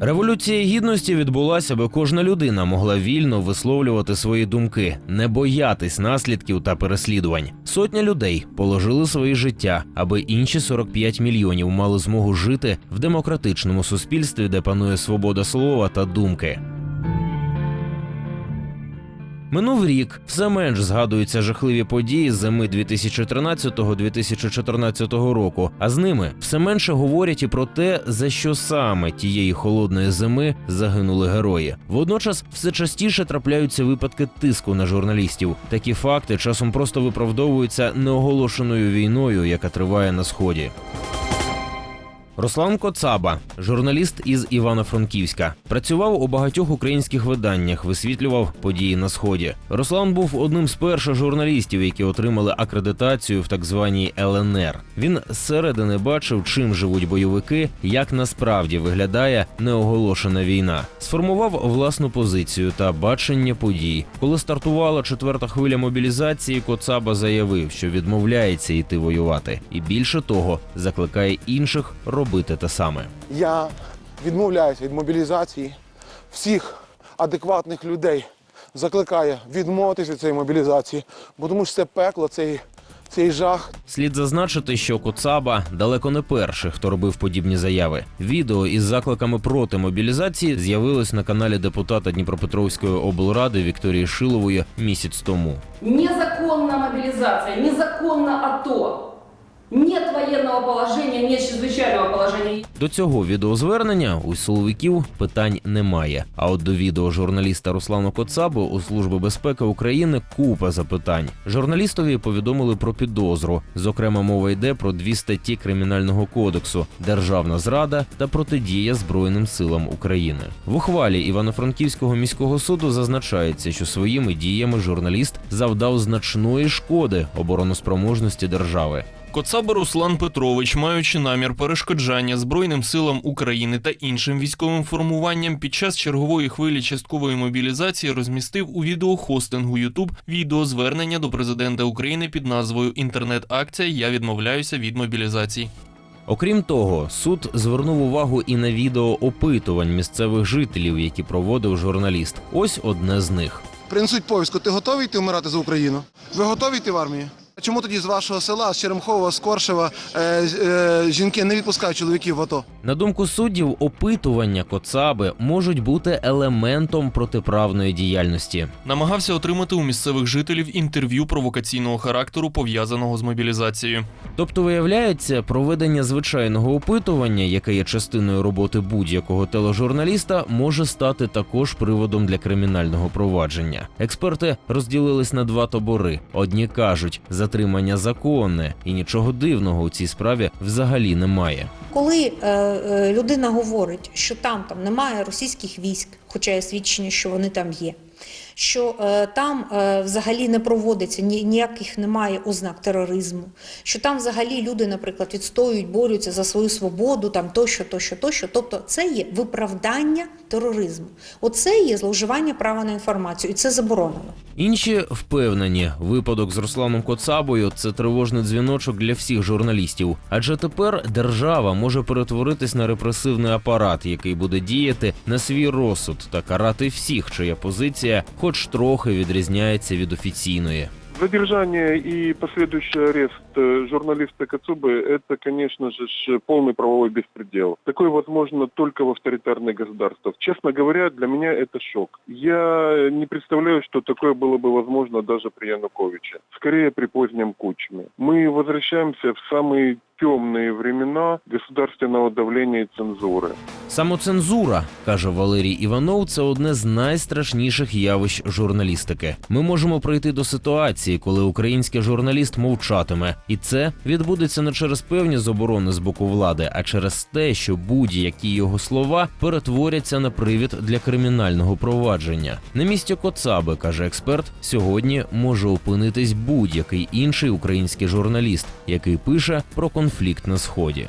Революція гідності відбулася, аби кожна людина могла вільно висловлювати свої думки, не боятись наслідків та переслідувань. Сотня людей положили свої життя, аби інші 45 мільйонів мали змогу жити в демократичному суспільстві, де панує свобода слова та думки. Минув рік все менш згадуються жахливі події зими 2013-2014 року, а з ними все менше говорять і про те, за що саме тієї холодної зими загинули герої. Водночас все частіше трапляються випадки тиску на журналістів. Такі факти часом просто виправдовуються неоголошеною війною, яка триває на сході. Руслан Коцаба, журналіст із Івано-Франківська, працював у багатьох українських виданнях, висвітлював події на сході. Руслан був одним з перших журналістів, які отримали акредитацію в так званій ЛНР. Він зсередини бачив, чим живуть бойовики, як насправді виглядає неоголошена війна. Сформував власну позицію та бачення подій. Коли стартувала четверта хвиля мобілізації, Коцаба заявив, що відмовляється йти воювати, і більше того, закликає інших робити те саме. Я відмовляюся від мобілізації. Всіх адекватних людей закликаю відмовитися від цієї мобілізації, бо тому що це пекло, цей, цей жах. Слід зазначити, що Коцаба далеко не перший, хто робив подібні заяви. Відео із закликами проти мобілізації з'явилось на каналі депутата Дніпропетровської облради Вікторії Шилової місяць тому. Незаконна мобилизация, незаконно АТО. Нет военного положения, нет чрезвычайного положения. До цього відеозвернення у силовиків питань немає. А от до відео журналіста Руслану Коцабу у Служби безпеки України купа запитань. Журналістові повідомили про підозру. Зокрема, мова йде про дві статті кримінального кодексу: державна зрада та протидія Збройним силам України. В ухвалі Івано-Франківського міського суду зазначається, що своїми діями журналіст завдав значної шкоди обороноспроможності держави. Коцаба Руслан Петрович, маючи намір перешкоджання Збройним силам України та іншим військовим формуванням під час чергової хвилі часткової мобілізації, розмістив у відеохостингу YouTube відеозвернення до президента України під назвою Інтернет-акція Я відмовляюся від мобілізації. Окрім того, суд звернув увагу і на відео опитувань місцевих жителів, які проводив журналіст. Ось одне з них. Принесуть повістку, ти готовий йти вмирати за Україну? Ви готові йти в армію? Чому тоді з вашого села, з Черемхова, з Коршева, е, е, жінки не відпускають чоловіків в АТО? На думку суддів, опитування Коцаби можуть бути елементом протиправної діяльності. Намагався отримати у місцевих жителів інтерв'ю провокаційного характеру, пов'язаного з мобілізацією. Тобто, виявляється, проведення звичайного опитування, яке є частиною роботи будь-якого тележурналіста, може стати також приводом для кримінального провадження. Експерти розділились на два табори. Одні кажуть, затримання законне, і нічого дивного у цій справі взагалі немає. Коли е, е, людина говорить, що там, там немає російських військ, хоча є свідчення, що вони там є, що е, там е, взагалі не проводиться ні, ніяких немає ознак тероризму, що там взагалі люди, наприклад, відстоюють, борються за свою свободу, там тощо, тощо, тощо. Тобто це є виправдання тероризму. Оце є зловживання права на інформацію, і це заборонено. Інші впевнені, випадок з Русланом Коцабою це тривожний дзвіночок для всіх журналістів. Адже тепер держава може перетворитись на репресивний апарат, який буде діяти на свій розсуд та карати всіх, чия позиція, хоч трохи відрізняється від офіційної. Задержание и последующий арест э, журналиста Кацубы – это, конечно же, ж, полный правовой беспредел. Такое возможно только в авторитарных государствах. Честно говоря, для меня это шок. Я не представляю, что такое было бы возможно даже при Януковиче. Скорее, при позднем Кучме. Мы возвращаемся в самые темные времена государственного давления и цензуры. Самоцензура, каже Валерій Іванов, це одне з найстрашніших явищ журналістики. Ми можемо прийти до ситуації, коли український журналіст мовчатиме, і це відбудеться не через певні заборони з боку влади, а через те, що будь-які його слова перетворяться на привід для кримінального провадження. На місці Коцаби, каже експерт, сьогодні може опинитись будь-який інший український журналіст, який пише про конфлікт на сході.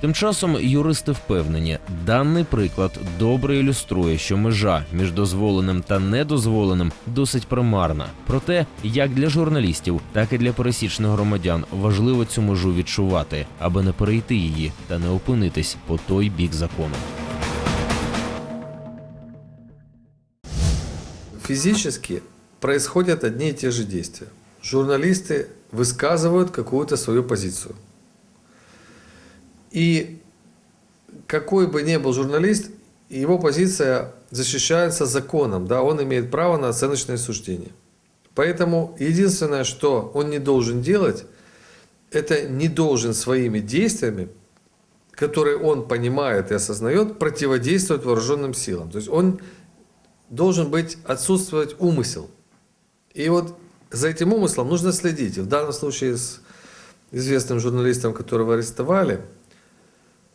Тим часом юристи впевнені, даний приклад добре ілюструє, що межа між дозволеним та недозволеним досить примарна. Проте, як для журналістів, так і для пересічних громадян важливо цю межу відчувати, аби не перейти її та не опинитись по той бік закону. Физически происходят одни и те же действия. Журналисты высказывают какую-то свою позицию. И какой бы ни был журналист, его позиция защищается законом, да, он имеет право на оценочное суждение. Поэтому единственное, что он не должен делать, это не должен своими действиями, которые он понимает и осознает, противодействовать вооруженным силам. То есть он должен быть отсутствовать умысел. И вот за этим умыслом нужно следить. В данном случае с известным журналистом, которого арестовали,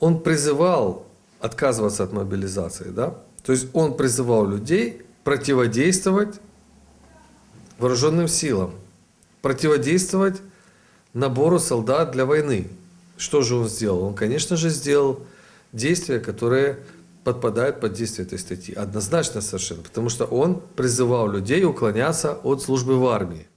он призывал отказываться от мобилизации, да? То есть он призывал людей противодействовать вооруженным силам, противодействовать набору солдат для войны. Что же он сделал? Он, конечно же, сделал действия, которые подпадают под действие этой статьи. Однозначно совершенно. Потому что он призывал людей уклоняться от службы в армии.